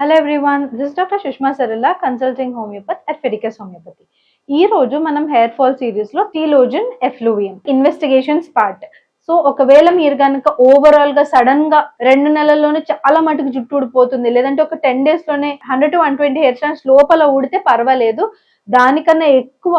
Hello everyone this doctor Sushma Sarala consulting homeopathy at Fiticus homeopathy ఈ రోజు మనం hair fall సిరీస్లో telogen effluvium investigations part so ఒకవేళ మీరు కనుక ఓవరాల్గా సడన్గా రెండు నెలల్లోనే చాలా మటుకు జుట్టు ఊడిపోతుంది లేదంటే ఒక టెన్ డేస్లోనే hundred to one twenty hair stands లోపల ఊడితే పర్వాలేదు. దానికన్నా ఎక్కువ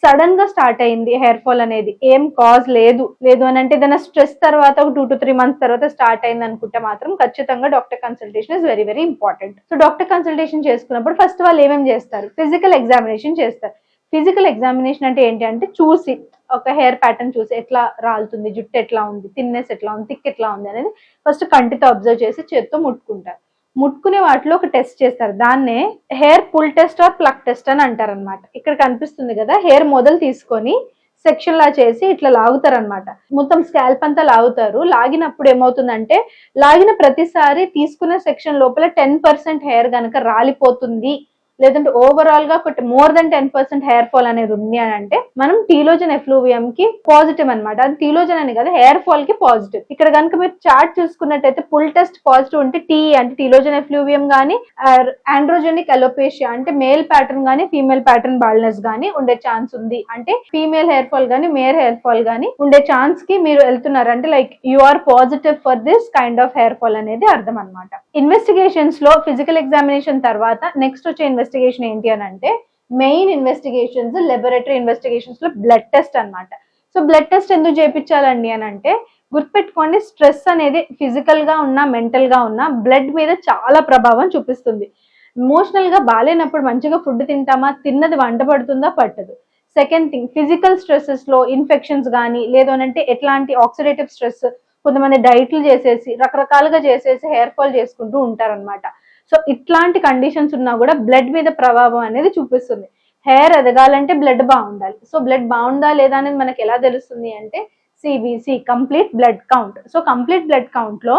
సడన్గా స్టార్ట్ అయింది హెయిర్ ఫాల్ అనేది. ఏం కాజ్ లేదు. లేదు అని అంటే ఏదైనా స్ట్రెస్ తర్వాత ఒక టూ టు త్రీ మంత్స్ తర్వాత స్టార్ట్ అయింది అనుకుంటే మాత్రం ఖచ్చితంగా doctor consultation is very very important so doctor consultation చేసుకున్నప్పుడు ఫస్ట్ వాళ్ళు ఏమేమి చేస్తారు? ఫిజికల్ ఎగ్జామినేషన్ చేస్తారు. ఫిజికల్ ఎగ్జామినేషన్ అంటే ఏంటి అంటే చూసి ఒక హెయిర్ ప్యాటర్న్ చూసి ఎట్లా రాలుతుంది జుట్టు ఎట్లా ఉంది థిన్నెస్ ఎట్లా ఉంది థిక్ ఎట్లా ఉంది అనేది ఫస్ట్ కంటితో అబ్జర్వ్ చేసి చేత్తో ముట్టుకుంటారు. ముట్టుకునే వాటిలో ఒక టెస్ట్ చేస్తారు. దాన్నే hair pull test or pluck test అని అంటారు అనమాట ఇక్కడ కనిపిస్తుంది కదా హెయిర్ మొదలు తీసుకొని సెక్షన్ లా చేసి ఇట్లా లాగుతారు అనమాట మొత్తం స్కాల్ప్ అంతా లాగుతారు. లాగినప్పుడు ఏమవుతుందంటే లాగిన ప్రతిసారి తీసుకునే సెక్షన్ లోపల టెన్ పర్సెంట్ హెయిర్ కనుక రాలిపోతుంది. లేదంటే ఓవరాల్గా ఒకటి more than ten percent hair fall అనేది ఉంది అని అంటే మనం టీలోజన్ ఎఫ్లూవియం కి పాజిటివ్ అనమాట అది టీలోజన్ అని కదా హెయిర్ ఫాల్కి పాజిటివ్ ఇక్కడ కనుక మీరు చార్ట్ చూసుకున్నట్టయితే పుల్ టెస్ట్ పాజిటివ్ ఉంటే టీ అంటే టీలోజన్ ఎఫ్లూవియం గానీ ఆండ్రోజెనిక్ అలోపేషియా అంటే మేల్ ప్యాటర్న్ గానీ ఫీమేల్ ప్యాటర్న్ బాల్నెస్ గానీ ఉండే ఛాన్స్ ఉంది. అంటే ఫీమేల్ హెయిర్ ఫాల్ గానీ మేల్ హెయిర్ ఫాల్ గానీ ఉండే ఛాన్స్కి మీరు వెళ్తున్నారు. అంటే like you are positive for this kind of hair fall అనేది అర్థం అనమాట ఇన్వెస్టిగేషన్స్లో ఫిజికల్ ఎగ్జామినేషన్ తర్వాత నెక్స్ట్ వచ్చే ఇన్వెస్టిగేషన్ ఏంటి అని అంటే మెయిన్ ఇన్వెస్టిగేషన్స్ లెబొరేటరీ ఇన్వెస్టిగేషన్స్లో బ్లడ్ టెస్ట్ అన్నమాట. సో బ్లడ్ టెస్ట్ ఎందుకు చేయించాలండి అని అంటే గుర్తుపెట్టుకోండి స్ట్రెస్ అనేది ఫిజికల్గా ఉన్నా మెంటల్గా ఉన్నా బ్లడ్ మీద చాలా ప్రభావం చూపిస్తుంది. ఎమోషనల్గా బాగాలేనప్పుడు మంచిగా ఫుడ్ తింటామా తిన్నది వంట పడుతుందా పట్టదు. సెకండ్ థింగ్ ఫిజికల్ స్ట్రెస్సెస్లో ఇన్ఫెక్షన్స్ కానీ లేదు ఎట్లాంటి ఆక్సిడేటివ్ స్ట్రెస్ కొంతమంది డైట్లు చేసేసి రకరకాలుగా చేసేసి హెయిర్ ఫాల్ చేసుకుంటూ ఉంటారన్నమాట. సో ఇట్లాంటి కండిషన్స్ ఉన్నా కూడా బ్లడ్ మీద ప్రభావం అనేది చూపిస్తుంది. హెయిర్ ఎదగాలంటే బ్లడ్ బాగుండాలి. సో బ్లడ్ బాగుందా లేదా అనేది మనకి ఎలా తెలుస్తుంది అంటే CBC complete blood count so complete blood కౌంట్లో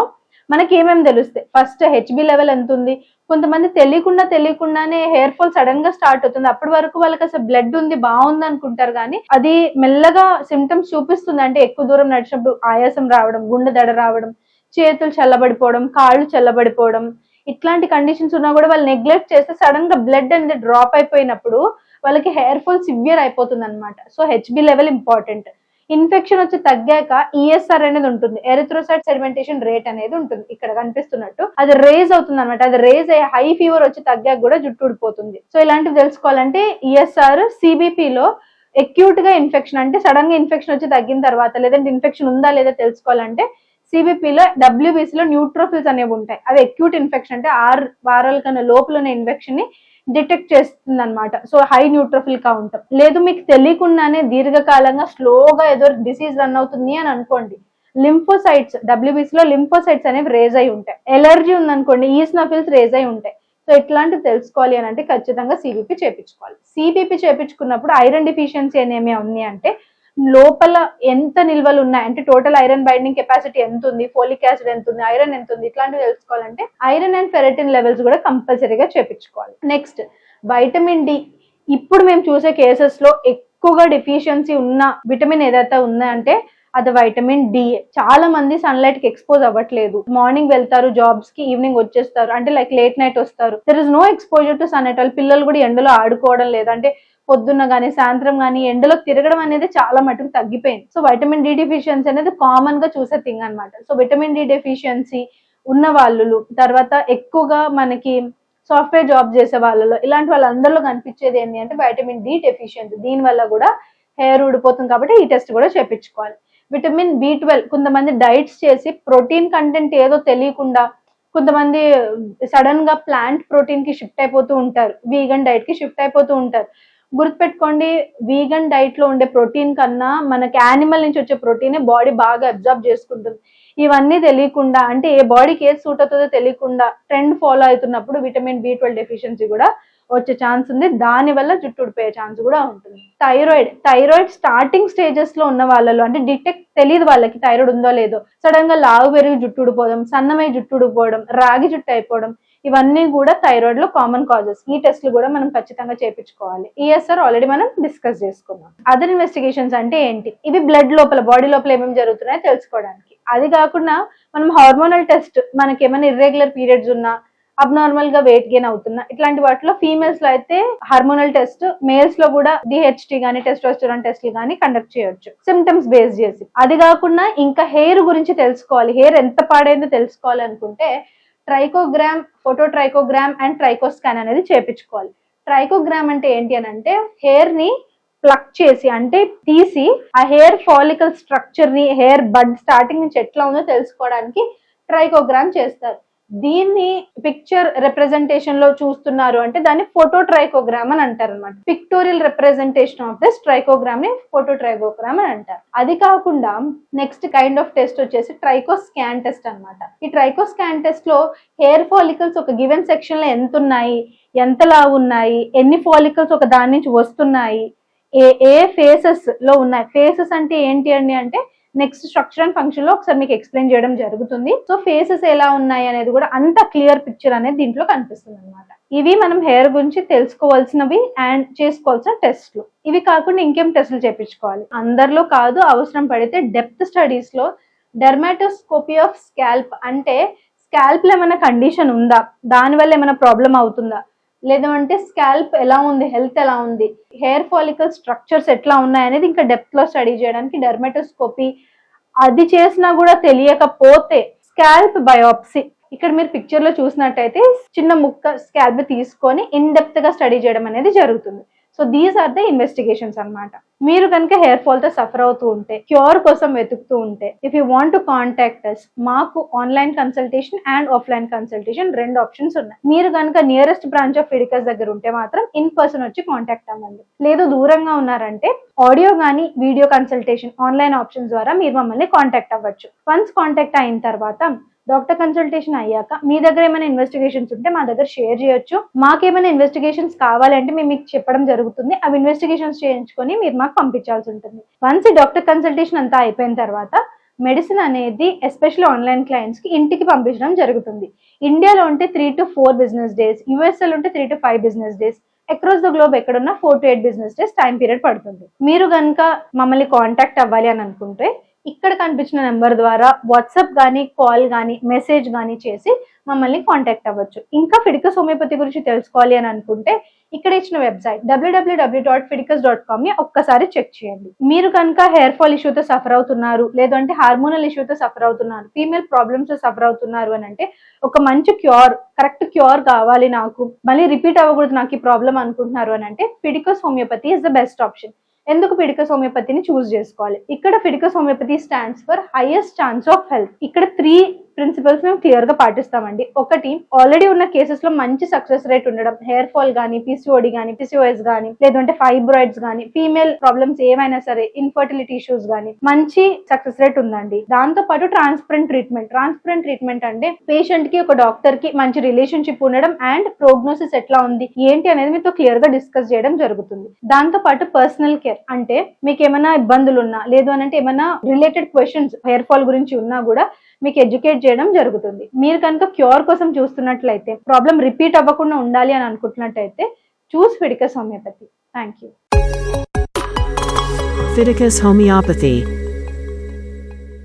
మనకి ఏమేమి తెలుస్తాయి? ఫస్ట్ హెచ్బి లెవెల్ ఎంత ఉంది? కొంతమంది తెలియకుండా తెలియకుండానే హెయిర్ ఫాల్ సడన్గా స్టార్ట్ అవుతుంది. అప్పటి వరకు వాళ్ళకి అసలు బ్లడ్ ఉంది బాగుంది అనుకుంటారు కానీ అది మెల్లగా సిమ్టమ్స్ చూపిస్తుంది. అంటే ఎక్కువ దూరం నడిచినప్పుడు ఆయాసం రావడం గుండె దడ రావడం చేతులు చల్లబడిపోవడం కాళ్ళు చల్లబడిపోవడం ఇట్లాంటి కండిషన్స్ ఉన్నా కూడా వాళ్ళు నెగ్లెక్ట్ చేస్తే సడన్గా బ్లడ్ అనేది డ్రాప్ అయిపోయినప్పుడు వాళ్ళకి హెయిర్ ఫాల్ సివియర్ అయిపోతుంది అనమాట so Hb level important. Infection వచ్చి తగ్గాక ఈఎస్ఆర్ అనేది ఉంటుంది. ఎరిథ్రోసైడ్ సెడిమెంటేషన్ రేట్ అనేది ఉంటుంది. ఇక్కడ కనిపిస్తున్నట్టు. అది రేజ్ అవుతుంది అనమాట అది రేజ్ అయ్యే హై ఫీవర్ వచ్చి తగ్గాక కూడా జుట్టు ఊడిపోతుంది. సో ఇలాంటివి తెలుసుకోవాలంటే ఈఎస్ఆర్ సిబిపిలో ఎక్యూట్గా ఇన్ఫెక్షన్ అంటే సడన్గా ఇన్ఫెక్షన్ వచ్చి తగ్గిన తర్వాత లేదంటే ఇన్ఫెక్షన్ ఉందా లేదా తెలుసుకోవాలంటే సిబిపిలో డబ్ల్యూబీసీలో న్యూట్రోఫిల్స్ అనేవి ఉంటాయి. అవి ఎక్యూట్ ఇన్ఫెక్షన్ అంటే ఆరు వారాల కన్నా లోపల ఉన్న ఇన్ఫెక్షన్ని డిటెక్ట్ చేస్తుంది అనమాట సో హై న్యూట్రోఫిల్ కౌంట్ లేదు మీకు తెలియకుండానే దీర్ఘకాలంగా స్లోగా ఏదో డిసీజ్ రన్ అవుతుంది అని అనుకోండి. లింఫోసైట్స్ డబ్ల్యూబీసీలో లింఫోసైట్స్ అనేవి రేజ్ అయి ఉంటాయి. ఎలర్జీ ఉందనుకోండి ఈస్నోఫిల్స్ రేజ్ అయి ఉంటాయి. సో ఇట్లాంటివి తెలుసుకోవాలి అని అంటే ఖచ్చితంగా సిబిపి చేపించుకోవాలి. సిబిపి చేపించుకున్నప్పుడు ఐరన్ డిఫిషియన్సీ అనేమి ఉంది అంటే లోపల ఎంత నిల్వలు ఉన్నాయి? అంటే టోటల్ ఐరన్ బైండింగ్ కెపాసిటీ ఎంత ఉంది? ఫోలిక్ యాసిడ్ ఎంత ఉంది? ఐరన్ ఎంత ఉంది? ఇట్లాంటివి తెలుసుకోవాలంటే ఐరన్ అండ్ ఫెరటిన్ లెవెల్స్ కూడా కంపల్సరీగా చేపించుకోవాలి. నెక్స్ట్ వైటమిన్ డి ఇప్పుడు మేము చూసే కేసెస్లో ఎక్కువగా డెఫిషియన్సీ ఉన్న విటమిన్ ఏదైతే ఉందంటే అంటే అది వైటమిన్ డి చాలా మంది సన్లైట్కి ఎక్స్పోజ్ అవ్వట్లేదు. మార్నింగ్ వెళ్తారు జాబ్స్కి ఈవినింగ్ వచ్చేస్తారు అంటే లైక్ లేట్ నైట్ వస్తారు. There is no exposure to sun at all పిల్లలు కూడా ఎండలో ఆడుకోవడం లేదు. అంటే పొద్దున్న కానీ సాయంత్రం కానీ ఎండలో తిరగడం అనేది చాలా మటుకు తగ్గిపోయింది. సో వైటమిన్ డి డెఫిషియన్సీ అనేది కామన్గా చూసే థింగ్ అనమాట సో విటమిన్ డి డెఫిషియన్సీ ఉన్న వాళ్ళు తర్వాత ఎక్కువగా మనకి సాఫ్ట్వేర్ జాబ్ చేసే వాళ్ళలో ఇలాంటి వాళ్ళందరిలో కనిపించేది ఏంటి అంటే వైటమిన్ డి డెఫిషియన్సీ దీని వల్ల కూడా హెయిర్ ఊడిపోతుంది కాబట్టి ఈ టెస్ట్ కూడా చేపించుకోవాలి. Vitamin B twelve. కొంతమంది డైట్స్ చేసి ప్రోటీన్ కంటెంట్ ఏదో తెలియకుండా కొంతమంది సడన్గా ప్లాంట్ ప్రోటీన్కి షిఫ్ట్ అయిపోతూ ఉంటారు. వీగన్ డైట్కి షిఫ్ట్ అయిపోతూ ఉంటారు. గుర్తుపెట్టుకోండి వీగన్ డైట్లో ఉండే ప్రోటీన్ కన్నా మనకి యానిమల్ నుంచి వచ్చే ప్రోటీన్ బాడీ బాగా అబ్జర్వ్ చేసుకుంటుంది. ఇవన్నీ తెలియకుండా అంటే ఏ బాడీకి ఏది సూట్ అవుతుందో తెలియకుండా ట్రెండ్ ఫాలో అవుతున్నప్పుడు విటమిన్ బి ట్వెల్వ్ డెఫిషియన్సీ కూడా వచ్చే ఛాన్స్ ఉంది. దాని వల్ల జుట్టు ఊడిపోయే ఛాన్స్ కూడా ఉంటుంది. థైరాయిడ్ థైరాయిడ్ స్టార్టింగ్ స్టేజెస్లో ఉన్న వాళ్ళలో అంటే డిటెక్ట్ తెలియదు వాళ్ళకి థైరాయిడ్ ఉందో లేదో సడన్గా లావు పెరిగి జుట్టు ఊడిపోవడం సన్నమై జుట్టు ఊడిపోవడం రాగి జుట్టు అయిపోవడం ఇవన్నీ కూడా థైరాయిడ్లో కామన్ కాజెస్ ఈ టెస్ట్లు కూడా మనం ఖచ్చితంగా చేపించుకోవాలి. ఈఎస్ఆర్ ఆల్రెడీ మనం డిస్కస్ చేసుకున్నాం. అదర్ ఇన్వెస్టిగేషన్స్ అంటే ఏంటి? ఇవి బ్లడ్ లోపల బాడీ లోపల ఏమేమి జరుగుతున్నాయో తెలుసుకోవడానికి. అది కాకుండా మనం హార్మోనల్ టెస్ట్ మనకి ఏమైనా ఇర్రెగ్యులర్ పీరియడ్స్ ఉన్నా అబ్నార్మల్గా వెయిట్ గెయిన్ అవుతున్నా. ఇట్లాంటి వాటిలో ఫీమేల్స్లో అయితే హార్మోనల్ టెస్ట్ మేల్స్లో కూడా డిహెచ్టి గానీ టెస్టోస్టెరాన్ టెస్ట్లు గానీ కండక్ట్ చేయొచ్చు. సిమ్టమ్స్ బేస్ చేసి. అది కాకుండా ఇంకా హెయిర్ గురించి తెలుసుకోవాలి. హెయిర్ ఎంత పాడైందో తెలుసుకోవాలి అనుకుంటే trichogram photo trichogram and tricho scan అనేది చేపించుకోవాలి. ట్రైకోగ్రామ్ అంటే ఏంటి అని అంటే హెయిర్ని ప్లక్ చేసి అంటే తీసి ఆ హెయిర్ ఫాలికల్ స్ట్రక్చర్ని హెయిర్ బడ్ స్టార్టింగ్ నుంచి ఎట్లా ఉందో తెలుసుకోవడానికి ట్రైకోగ్రామ్ చేస్తారు. దీన్ని పిక్చర్ రిప్రజెంటేషన్లో చూస్తున్నారు అంటే దాన్ని ఫోటో ట్రైకోగ్రామ్ అని అంటారు అనమాట పిక్టోరియల్ రిప్రజెంటేషన్ ఆఫ్ దిస్ ట్రైకోగ్రామ్ని ఫోటో ట్రైకోగ్రామ్ అని అంటారు. అది కాకుండా నెక్స్ట్ కైండ్ ఆఫ్ టెస్ట్ వచ్చేసి ట్రైకో స్కాన్ టెస్ట్ అనమాట ఈ ట్రైకో స్కాన్ టెస్ట్లో హెయిర్ ఫాలికల్స్ ఒక గివెన్ సెక్షన్లో ఎంత ఉన్నాయి ఎంతలా ఉన్నాయి? ఎన్ని ఫాలికల్స్ ఒక దాని నుంచి వస్తున్నాయి? ఏ ఏ ఫేసెస్లో ఉన్నాయి? ఫేసెస్ అంటే ఏంటి అండి అంటే నెక్స్ట్ స్ట్రక్చర్ అండ్ ఫంక్షన్లో ఒకసారి మీకు ఎక్స్ప్లెయిన్ చేయడం జరుగుతుంది. సో ఫేసెస్ ఎలా ఉన్నాయి అనేది కూడా అంత క్లియర్ పిక్చర్ అనేది దీంట్లో కనిపిస్తుంది అనమాట ఇవి మనం హెయిర్ గురించి తెలుసుకోవాల్సినవి అండ్ చేసుకోవాల్సిన టెస్ట్లు ఇవి కాకుండా ఇంకేం టెస్ట్లు చేపించుకోవాలి? అందరిలో కాదు అవసరం పడితే డెప్త్ స్టడీస్లో డెర్మాటోస్కోపీ ఆఫ్ స్కాల్ప్ అంటే స్కాల్ప్లో ఏమైనా కండిషన్ ఉందా? దానివల్ల ఏమైనా ప్రాబ్లం అవుతుందా? లేదంటే స్కాల్ప్ ఎలా ఉంది హెల్త్ ఎలా ఉంది హెయిర్ ఫాలికల్ స్ట్రక్చర్స్ ఎట్లా ఉన్నాయి అనేది ఇంకా డెప్త్లో స్టడీ చేయడానికి డెర్మటోస్కోపీ అది చేసినా కూడా తెలియకపోతే స్కాల్ప్ బయోప్సీ. ఇక్కడ మీరు పిక్చర్లో చూసినట్టయితే చిన్న ముక్క స్కాల్ప్ తీసుకొని ఇన్ డెప్త్గా స్టడీ చేయడం అనేది జరుగుతుంది. So these are the investigations అన్నమాట. మీరు కనుక హెయిర్ ఫాల్తో సఫర్ అవుతూ ఉంటే క్యూర్ కోసం వెతుకుతూ ఉంటే if you want to contact us మాకు online consultation and offline consultation రెండు ఆప్షన్స్ ఉన్నాయి. మీరు కనుక నియరెస్ట్ బ్రాంచ్ ఆఫ్ ఫిడికస్ దగ్గర ఉంటే మాత్రం ఇన్ పర్సన్ వచ్చి కాంటాక్ట్ అవ్వండి. లేదు దూరంగా ఉన్నారంటే ఆడియో కానీ వీడియో కన్సల్టేషన్ ఆన్లైన్ ఆప్షన్స్ ద్వారా మీరు మమ్మల్ని కాంటాక్ట్ అవ్వచ్చు. వన్స్ కాంటాక్ట్ అయిన తర్వాత డాక్టర్ కన్సల్టేషన్ అయ్యాక మీ దగ్గర ఏమైనా ఇన్వెస్టిగేషన్స్ ఉంటే మా దగ్గర షేర్ చేయొచ్చు. మాకేమైనా ఇన్వెస్టిగేషన్స్ కావాలంటే మేము మీకు చెప్పడం జరుగుతుంది. అవి ఇన్వెస్టిగేషన్స్ చేయించుకొని మీరు మాకు పంపించాల్సి ఉంటుంది. వన్స్ డాక్టర్ కన్సల్టేషన్ అంతా అయిపోయిన తర్వాత మెడిసిన్ అనేది ఎస్పెషల్లీ ఆన్లైన్ క్లయింట్స్కి ఇంటికి పంపించడం జరుగుతుంది. ఇండియాలో ఉంటే three to four business days యూఎస్ఏలో ఉంటే three to five business days across the globe ఎక్కడున్నా four to eight business days time period పడుతుంది. మీరు కనుక మమ్మల్ని కాంటాక్ట్ అవ్వాలి అని అనుకుంటే ఇక్కడ కనిపించిన నెంబర్ ద్వారా వాట్సాప్ కానీ కాల్ కానీ మెసేజ్ కానీ చేసి మమ్మల్ని కాంటాక్ట్ అవ్వచ్చు. ఇంకా ఫిడికస్ హోమియోపతి గురించి తెలుసుకోవాలి అని అనుకుంటే ఇక్కడ ఇచ్చిన website W W W dot Fiticus dot కామ్ని ఒక్కసారి చెక్ చేయండి. మీరు కనుక హెయిర్ ఫాల్ ఇష్యూతో సఫర్ అవుతున్నారు లేదంటే హార్మోనల్ ఇష్యూతో సఫర్ అవుతున్నారు ఫీమేల్ ప్రాబ్లమ్స్తో సఫర్ అవుతున్నారు అని అంటే ఒక మంచి క్యూర్ కరెక్ట్ క్యూర్ కావాలి నాకు మళ్ళీ రిపీట్ అవ్వకూడదు నాకు ఈ ప్రాబ్లం అనుకుంటున్నారు అని అంటే Fiticus homeopathy is the best option ఎందుకు ఫిడికస్ హోమియోపతిని చూస్ చేసుకోవాలి? ఇక్కడ Fiticus homeopathy stands for highest chance of health ఇక్కడ త్రీ ప్రిన్సిపల్స్ మేము క్లియర్గా పాటిస్తామండి. ఒకటి ఆల్రెడీ ఉన్న కేసెస్లో మంచి సక్సెస్ రేట్ ఉండడం హెయిర్ ఫాల్ కానీ పిసిఓడి కానీ పిసిఓఎస్ గానీ లేదంటే ఫైబ్రాయిడ్స్ కానీ ఫీమేల్ ప్రాబ్లమ్స్ ఏమైనా సరే ఇన్ఫర్టిలిటీ ఇష్యూస్ కానీ మంచి సక్సెస్ రేట్ ఉందండి. దాంతో పాటు ట్రాన్స్పరెంట్ ట్రీట్మెంట్ ట్రాన్స్పరెంట్ ట్రీట్మెంట్ అంటే పేషెంట్కి ఒక డాక్టర్కి మంచి రిలేషన్షిప్ ఉండడం అండ్ ప్రోగ్నోసిస్ ఎట్లా ఉంది ఏంటి అనేది మీతో క్లియర్గా డిస్కస్ చేయడం జరుగుతుంది. దాంతో పాటు పర్సనల్ కేర్ అంటే మీకు ఏమైనా ఇబ్బందులు ఉన్నా లేదు అని అంటే ఏమైనా రిలేటెడ్ క్వశ్చన్స్ హెయిర్ ఫాల్ గురించి ఉన్నా కూడా మీకు ఎడ్యుకేట్ చేయడం జరుగుతుంది. మీరు కనుక క్యూర్ కోసం చూస్తున్నట్లయితే ప్రాబ్లం రిపీట్ అవ్వకుండా ఉండాలి అని అనుకుంటున్నట్టయితే choose Fiticus homeopathy thank you Fiticus Homeopathy